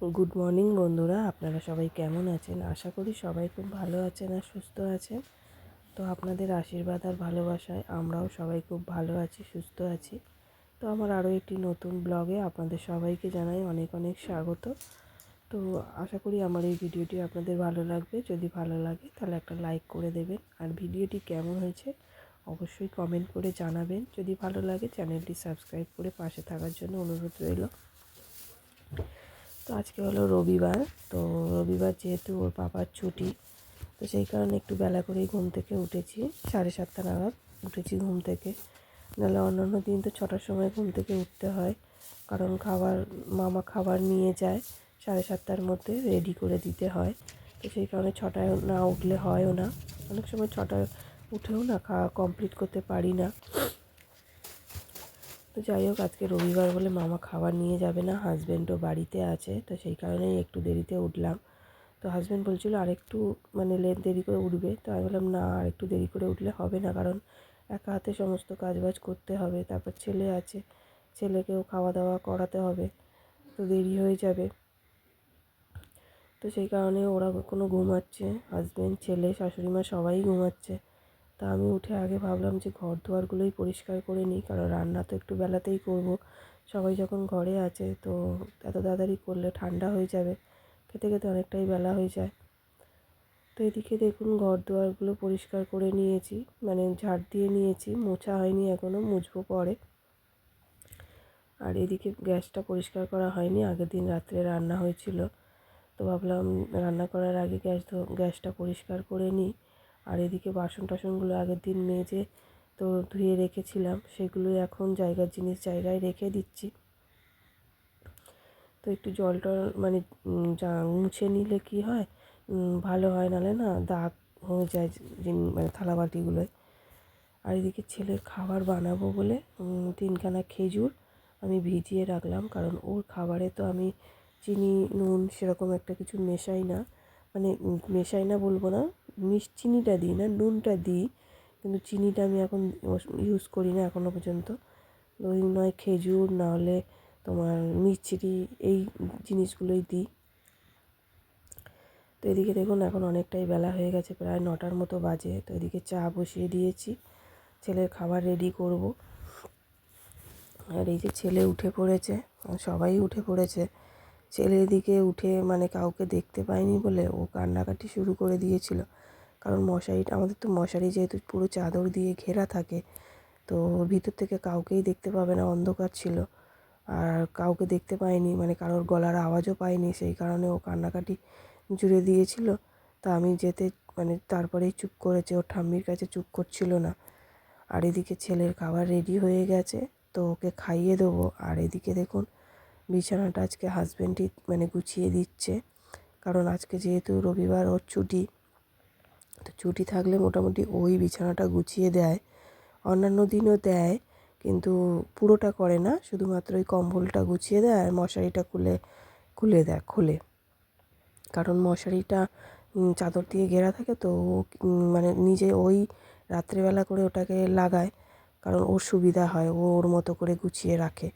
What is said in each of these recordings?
Good morning বন্ধুরা, আপনারা সবাই কেমন আছেন? আশা করি সবাই খুব ভালো আছেন আর সুস্থ আছেন। তো আপনাদের আশীর্বাদ আর ভালোবাসায় আমরাও সবাই খুব ভালো আছি, সুস্থ আছি। তো আমার আরও একটি নতুন ব্লগে আপনাদের সবাইকে জানাই অনেক অনেক স্বাগত। তো আশা করি আমার এই ভিডিওটি আপনাদের ভালো লাগবে। যদি ভালো লাগে তাহলে একটা লাইক করে দেবেন। আর ভিডিওটি কেমন হয়েছে অবশ্যই কমেন্ট করে জানাবেন। যদি ভালো লাগে চ্যানেলটি সাবস্ক্রাইব করে পাশে থাকার জন্য অনুরোধ রইল। তো আজকে হলো রবিবার, তো রবিবার যেহেতু ওর পাপার ছুটি, তো সেই কারণে একটু বেলা করেই ঘুম থেকে উঠেছি, সাড়ে সাতটা নাগাদ উঠেছি ঘুম থেকে। নাহলে অন্যান্য দিন তো ছটার সময় ঘুম থেকে উঠতে হয়, কারণ খাবার, মামা খাবার নিয়ে যায়, সাড়ে সাতটার মধ্যে রেডি করে দিতে হয়, তো সেই কারণে ছটায় না উঠলে হয়ও না। অনেক সময় ছটায় উঠেও না, খাওয়া কমপ্লিট করতে পারি না। তো যাই হোক, আজকে রবিবার বলে মামা খাবার নিয়ে যাবে না হাজব্যান্ডও বাড়িতে আছে, তো সেই কারণেই একটু দেরিতে উঠলাম। তো হাজব্যান্ড বলছিল আরেকটু মানে লেট দেরি করে উঠবে, তো আমি বললাম না আর একটু দেরি করে উঠলে হবে না, কারণ একা হাতে সমস্ত কাজবাজ করতে হবে, তারপর ছেলে আছে, ছেলেকেও খাওয়া দাওয়া করাতে হবে, তো দেরি হয়ে যাবে। তো সেই কারণে ওরা কোনো ঘুমাচ্ছে হাজব্যান্ড ছেলে শাশুড়ি মা সবাই ঘুমাচ্ছে। তা আমি উঠে আগে ভাবলাম যে ঘর দুয়ারগুলোই পরিষ্কার করে নিই, কারণ রান্না তো একটু বেলাতেই করব। সবাই যখন ঘরে আছে তো এত তাড়াতাড়ি করলে ঠান্ডা হয়ে যাবে, খেতে খেতে অনেকটাই বেলা হয়ে যায়। তো এদিকে দেখুন ঘর দুয়ারগুলো পরিষ্কার করে নিয়েছি মানে ঝাড় দিয়ে নিয়েছি, মোছা হয়নি এখনও মুছবো পরে। আর এদিকে গ্যাসটা পরিষ্কার করা হয়নি, আগের দিন রাত্রে রান্না হয়েছিল। তো ভাবলাম রান্না করার আগে গ্যাস গ্যাসটা পরিষ্কার করে নিই। আর এদিকে বাসন টাসনগুলো আগের দিন মেজে তো ধুয়ে রেখেছিলাম, সেগুলো এখন জায়গার জিনিস জায়গায় রেখে দিচ্ছি। তো একটু জল টল মানে যা মুছে নিলে কি হয়? ভালো হয় নাহলে না দাগ হয়ে যায় মানে থালা বাটিগুলোয়। আর এদিকে ছেলের খাবার বানাবো বলে তিনখানা খেজুর আমি ভিজিয়ে রাখলাম, কারণ ওর খাবারে তো আমি চিনি, নুন সেরকম একটা কিছু মেশাই না। মানে মেশাই না বলব না মিষ চিনিটা দিই না, নুনটা দিই। কিন্তু চিনিটা আমি এখন ইউজ করি না এখনও পর্যন্ত। ওই নয় খেজুর নাহলে তোমার মিষ্টি, এই জিনিসগুলোই দিই। তো এদিকে দেখুন এখন অনেকটাই বেলা হয়ে গেছে, প্রায় নটার মতো বাজে। তো এদিকে চা বসিয়ে দিয়েছি, ছেলের খাবার রেডি করব। আর এই যে ছেলে উঠে পড়েছে, সবাই উঠে পড়েছে। ছেলের দিকে উঠে মানে কাউকে দেখতে পায়নি বলে ও কান্নাকাটি শুরু করে দিয়েছিল। কারণ মশারিটা আমাদের তো মশারি যেহেতু পুরো চাদর দিয়ে ঘেরা থাকে, তো ভিতর থেকে কাউকেই দেখতে পাবে না, অন্ধকার ছিল। আর কাউকে দেখতে পায়নি মানে কারোর গলার আওয়াজও পায়নি সেই কারণে ও কান্নাকাটি জুড়ে দিয়েছিল। তা আমি যেতে মানে তারপরেই চুপ করেছে, ওর ঠাম্মির কাছে চুপ করছিল না। আর এদিকে ছেলের খাবার রেডি হয়ে গেছে, তো ওকে খাইয়ে দেবো। আর এদিকে দেখুন, বিছানাটা আজকে হাজব্যান্ডই মানে গুছিয়ে দিচ্ছে। কারণ আজকে যেহেতু রবিবার, ওর ছুটি তো ছুটি থাকলে মোটামুটি ওই বিছানাটা গুছিয়ে দেয়। অন্যান্য দিনও দেয়, কিন্তু পুরোটা করে না। শুধুমাত্র ওই কম্বলটা গুছিয়ে দেয় আর মশারিটা খুলে খুলে দেয়, খুলে। কারণ মশারিটা চাদর দিয়ে ঘেরা থাকে তো ও মানে নিজে ওই রাত্রেবেলা করে ওটাকে লাগায়, কারণ ওর সুবিধা হয়, ও ওর মতো করে গুছিয়ে রাখে।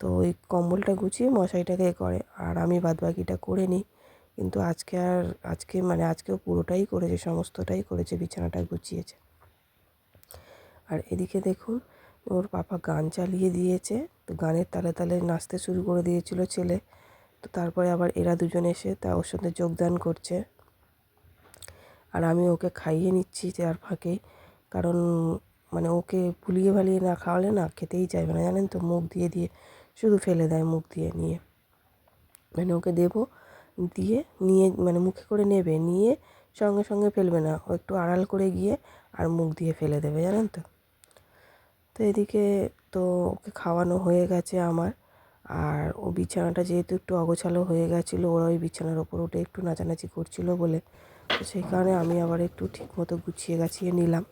তো ওই কম্বলটা গুছিয়ে মশারিটাকে করে, আর আমি বাদবাকিটা করে নিই। কিন্তু আজকে আর আজকে মানে আজকেও পুরোটাই করেছে, সমস্তটাই করেছে, বিছানাটা গুছিয়েছে। আর এদিকে দেখুন, ওর পাপা গান চালিয়ে দিয়েছে, তো গানের তালে তালে নাচতে শুরু করে দিয়েছিল ছেলে। তো তারপরে আবার এরা দুজন এসে তা ওর সাথে যোগদান করছে। আর আমি ওকে খাইয়ে নিচ্ছি যার ফাঁকে, কারণ মানে ওকে ভুলিয়ে ভালিয়ে না খাওয়ালে না খেতেই চাইবে না, জানেন তো, মুখ দিয়ে দিয়ে, শুধু ফেলে দেয় মুখ দিয়ে নিয়ে। মানে ওকে দেবো দিয়ে নিয়ে মানে মুখে করে নেবে, নিয়ে সঙ্গে সঙ্গে ফেলবে না। ও একটু আড়াল করে গিয়ে আর মুখ দিয়ে ফেলে দেবে, জানেন তো? তো এদিকে তো ওকে খাওয়ানো হয়ে গেছে আমার। আর ও বিছানাটা যেহেতু একটু অগোছালো হয়ে গেছিল, ওরা ওই বিছানার ওপর উঠে একটু নাচানাচি করছিল বলে। তো সেই কারণে আমি আবার একটু ঠিক মতো গুছিয়ে গাছিয়ে নিলাম।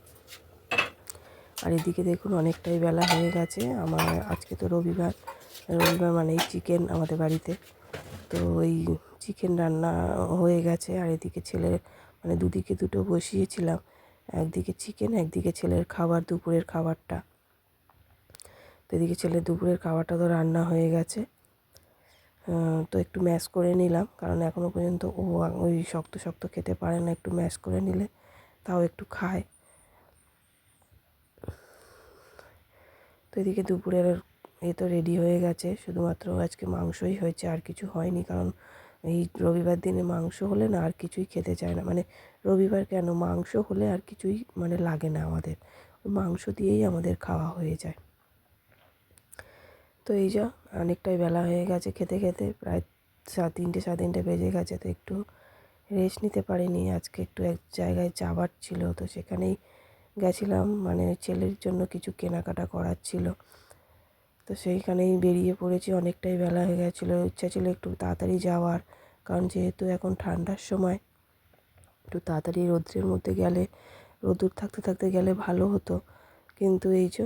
আর এদিকে দেখুন অনেকটাই বেলা হয়ে গেছে। আমার আজকে তো রবিবার। রবিবার মানেই চিকেন আমাদের বাড়িতে। তো ওই চিকেন রান্না হয়ে গেছে। আর এদিকে ছেলের মানে দুদিকে দুটো বসিয়েছিলাম। একদিকে চিকেন একদিকে ছেলের খাবার, দুপুরের খাবারটা। তো এদিকে ছেলের দুপুরের খাবারটা তো রান্না হয়ে গেছে। তো একটু ম্যাশ করে নিলাম। কারণ এখনও পর্যন্ত ও ওই শক্ত শক্ত খেতে পারে না একটু ম্যাশ করে নিলে। তাও একটু খায়। তো এদিকে দুপুরের এ তো রেডি হয়ে গেছে। শুধুমাত্র আজকে মাংসই হয়েছে, আর কিছু হয়নি। কারণ এই রবিবার দিনে মাংস হলে না আর কিছুই খেতে চায় না। মানে রবিবার কেন? মাংস হলে আর কিছুই মানে লাগে না আমাদের। মাংস দিয়েই আমাদের খাওয়া হয়ে যায়। তো এই যা, অনেকটাই বেলা হয়ে গেছে খেতে খেতে, প্রায় সাড়ে তিনটে সাড়ে তিনটে বেজে গেছে, তো একটু রেস্ট নিতে পারিনি। আজকে একটু এক জায়গায় যাবার ছিল, তো সেখানেই গেছিলাম। মানে ছেলের জন্য কিছু কেনাকাটা করার ছিল। তো সেইখানেই বেরিয়ে পড়েছি। অনেকটাই বেলা হয়ে গেছিল। ইচ্ছা ছিল একটু তাড়াতাড়ি যাওয়ার, কারণ যেহেতু এখন ঠান্ডার সময়, একটু তাড়াতাড়ি রৌদ্রের মধ্যে গেলে রোদ্দুর থাকতে থাকতে গেলে ভালো হতো। কিন্তু এই যে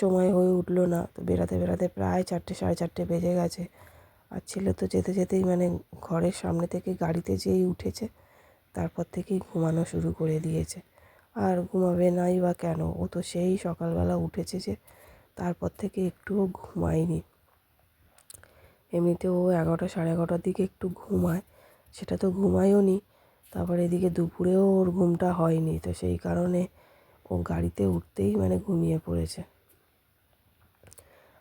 সময় হয়ে উঠল না, তো বেরাতে বেরাতে প্রায় চারটে, সাড়ে চারটে বেজে গেছে। আর ছেলে তো যেতে যেতেই মানে ঘরের সামনে থেকে গাড়িতে যেই উঠেছে, তারপর থেকেই ঘুমানো শুরু করে দিয়েছে। আর ঘুমাবে নাই বা কেন? ও তো সেই সকালবেলা উঠেছে যে তারপর থেকে একটুও ঘুমায়নি। এমনিতে ও এগারোটা সাড়ে এগারোটার দিকে একটু ঘুমায়, সেটা তো ঘুমায়ও নি। তারপর এদিকে দুপুরেও ওর ঘুমটা হয়নি, তো সেই কারণে ও গাড়িতে উঠতেই মানে ঘুমিয়ে পড়েছে।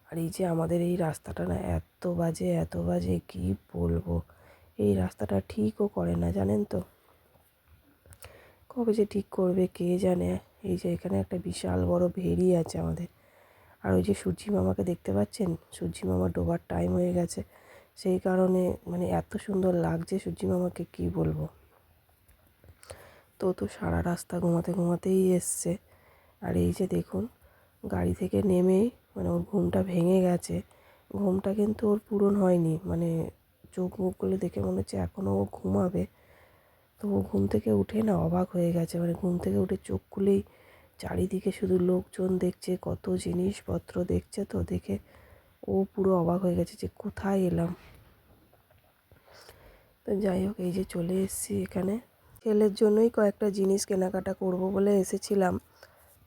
আর এই যে আমাদের এই রাস্তাটা না, এত বাজে এত বাজে, কি বলব? এই রাস্তাটা ঠিকও করে না, জানেন তো? কবে যে ঠিক করবে, কে জানে? এই যে এখানে একটা বিশাল বড় ভেরি আছে আমাদের। আর ওই যে সূর্যি মামাকে দেখতে পাচ্ছেন? সূর্যি মামা ডোবার টাইম হয়ে গেছে। সেই কারণে মানে এত সুন্দর লাগছে সূর্যি মামাকে, কি বলব? তো তো সারা রাস্তা ঘুমাতে ঘুমাতেই এসছে। আর এই যে দেখুন, গাড়ি থেকে নেমেই মানে ওর ঘুমটা ভেঙে গেছে। ঘুমটা কিন্তু ওর পূরণ হয়নি। মানে চোখ মুখগুলো দেখে মনে হচ্ছে এখনও ও ঘুমাবে। তো ও ঘুম থেকে উঠে না অবাক হয়ে গেছে। মানে ঘুম থেকে উঠে চোখ খুলেই চারিদিকে শুধু লোকজন দেখছে, কত জিনিসপত্র দেখছে তো দেখে ও পুরো অবাক হয়ে গেছে যে কোথায় এলাম। তো যাই হোক, এই যে চলে এসেছি এখানে। ছেলের জন্যই কয়েকটা জিনিস কেনাকাটা করব বলে এসেছিলাম।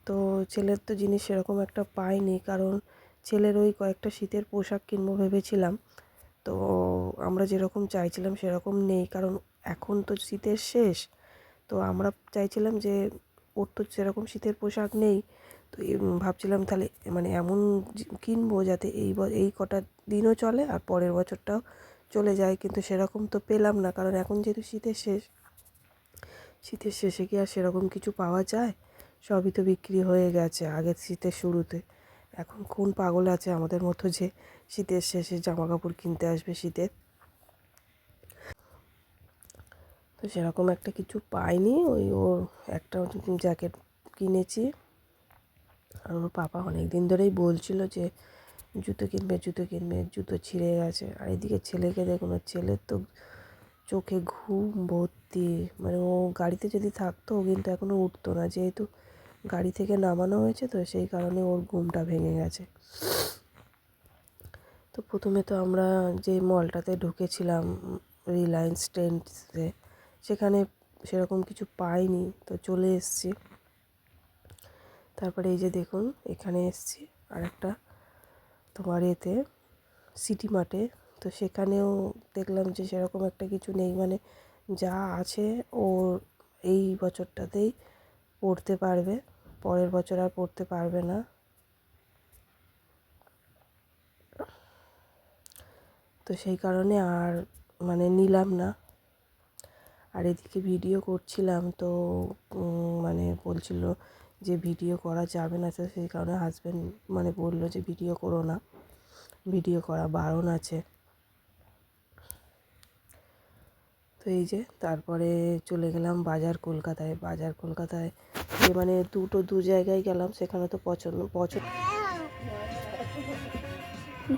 তো ছেলের তো জিনিস সেরকম একটা পাইনি, কারণ ছেলের ওই কয়েকটা শীতের পোশাক কিনবো ভেবেছিলাম। তো আমরা যেরকম চাইছিলাম সেরকম নেই, কারণ এখন তো শীতের শেষ। তো আমরা চাইছিলাম যে ওর তো সেরকম শীতের পোশাক নেই। তো ভাবছিলাম তাহলে মানে এমন কিনবো যাতে এই এই কটা দিনও চলে আর পরের বছরটাও চলে যায়। কিন্তু সেরকম তো পেলাম না, কারণ এখন যেহেতু শীতের শেষ, শীতের শেষে কি আর সেরকম কিছু পাওয়া যায়? সবই তো বিক্রি হয়ে গেছে আগের শীতের শুরুতে। এখন কোন পাগল আছে আমাদের মতো যে শীতের শেষে জামা কাপড় কিনতে আসবে শীতের? তো সেরকম একটা কিছু পাইনি। ওই ওর একটা জ্যাকেট কিনেছি। আর ওর পাপা অনেক দিন ধরেই বলছিল যে, জুতো কিনবে জুতো কিনবে, জুতো ছিঁড়ে গেছে। আর এদিকে ছেলেকে দেখুন ওর ছেলের তো চোখে ঘুম ভর্তি। মানে ও গাড়িতে যদি থাকতো কিন্তু এখনও উঠতো না। যেহেতু গাড়ি থেকে নামানো হয়েছে, তো সেই কারণে ওর ঘুমটা ভেঙে গেছে। তো প্রথমে তো আমরা যে মলটাতে ঢুকেছিলাম, রিলায়েন্স ট্রেন্ডসে সেখানে সেরকম কিছু পাইনি, তো চলে এসেছি। তারপরে এই যে দেখুন, এখানে এসেছি আর একটা তোমার এতে সিটি মার্টে। তো সেখানেও দেখলাম যে সেরকম একটা কিছু নেই মানে যা আছে ওর এই বছরটাতেই পড়তে পারবে, পরের বছর আর পড়তে পারবে না। তো সেই কারণে আর মানে নিলাম না। আর এদিকে ভিডিও করছিলাম তো মানে বলছিল যে ভিডিও করা যাবে না। তো সেই কারণে হাজব্যান্ড মানে বলল যে ভিডিও করো না। ভিডিও করা বারণ আছে। তো এই যে তারপরে চলে গেলাম বাজার কলকাতায়। বাজার কলকাতায় যে মানে দুটো দু জায়গায় গেলাম। সেখানে তো পছন্দ পছন্দ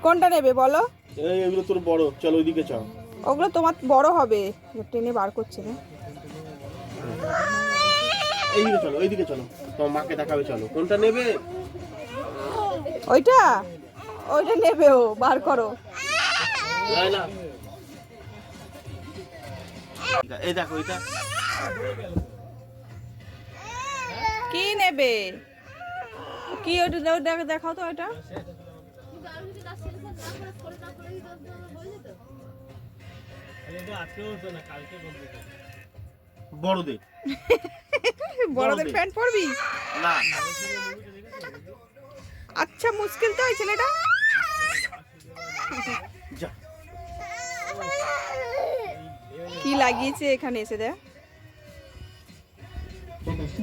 কোনটা নেবে বলো? এই এগুলো তোর বড়। চলো ওইদিকে চাও ওগুলো তোমার বড় হবে। টেনে বার করছে না। এইদিকে চলো এইদিকে চলো। তোমার মাকে দেখাবে চলো। কোনটা নেবে? ওইটা? ওইটা নেবে ও বার করো। এই দেখো এটা কি নেবে? কি ওটা দেখ- দেখাও তো ওইটা। বড়দের। বড়দের প্যান্ট পরবি? না। আচ্ছা মুশকিল তো ওই ছেলেটা। যা। কি লাগিয়েছে এখানে এসে দেখ।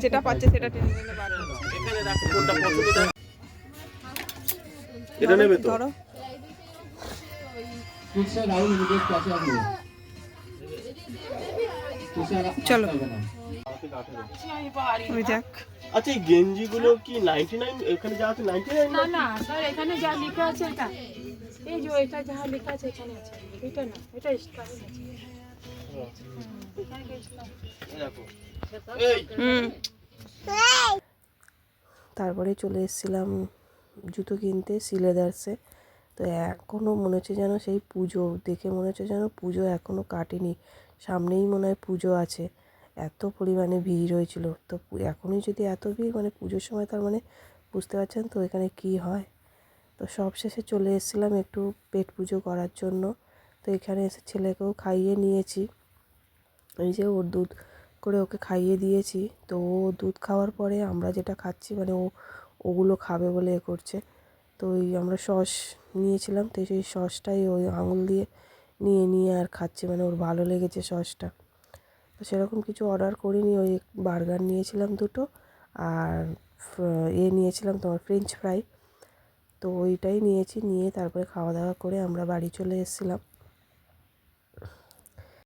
যেটা পাচ্ছে সেটা টেনে টেনে বার করছে। এটা নেবে তো? ধরো। চলো। ওই দেখ। আচ্ছা এই গেঞ্জিগুলো কি 99 এখানে যা আছে 99 না না স্যার এখানে যা লেখা আছে এটা। এই যে এটা যা লেখা আছে এখানে আছে। এটা না এটা আছে। হুম। তারপরে চলে এসেছিলাম জুতো কিনতে সিলেদার্সে। তো এখনও মনে হচ্ছে যেন সেই পুজো দেখে মনে হচ্ছে যেন পুজো এখনও কাটেনি। সামনেই মনে হয় পুজো আছে। এত পরিমাণে ভিড় হয়েছিল। তো এখনই যদি এত ভিড় মানে পুজোর সময় তার মানে বুঝতে পারছেন তো এখানে কি হয়? তো সব শেষে চলে এসেছিলাম একটু পেট পুজো করার জন্য। তো এখানে এসে ছেলেকেও খাইয়ে নিয়েছি। এই যে ওর দুধ করে ওকে খাইয়ে দিয়েছি। তো ও দুধ খাওয়ার পরে আমরা যেটা খাচ্ছি মানে ও, ওগুলো খাবে বলে এ করছে। তো ওই আমরা সস নিয়েছিলাম। তো সেই সসটাই ওই আঙুল দিয়ে নিয়ে নিয়ে আর খাচ্ছে মানে ওর ভালো লেগেছে সসটা। তো সেরকম কিছু অর্ডার করিনি, ওই বার্গার নিয়েছিলাম দুটো আর এ নিয়েছিলাম তোমার ফ্রেঞ্চ ফ্রাই তো ওইটাই নিয়েছি, নিয়ে তারপরে খাওয়া দাওয়া করে আমরা বাড়ি চলে এসেছিলাম।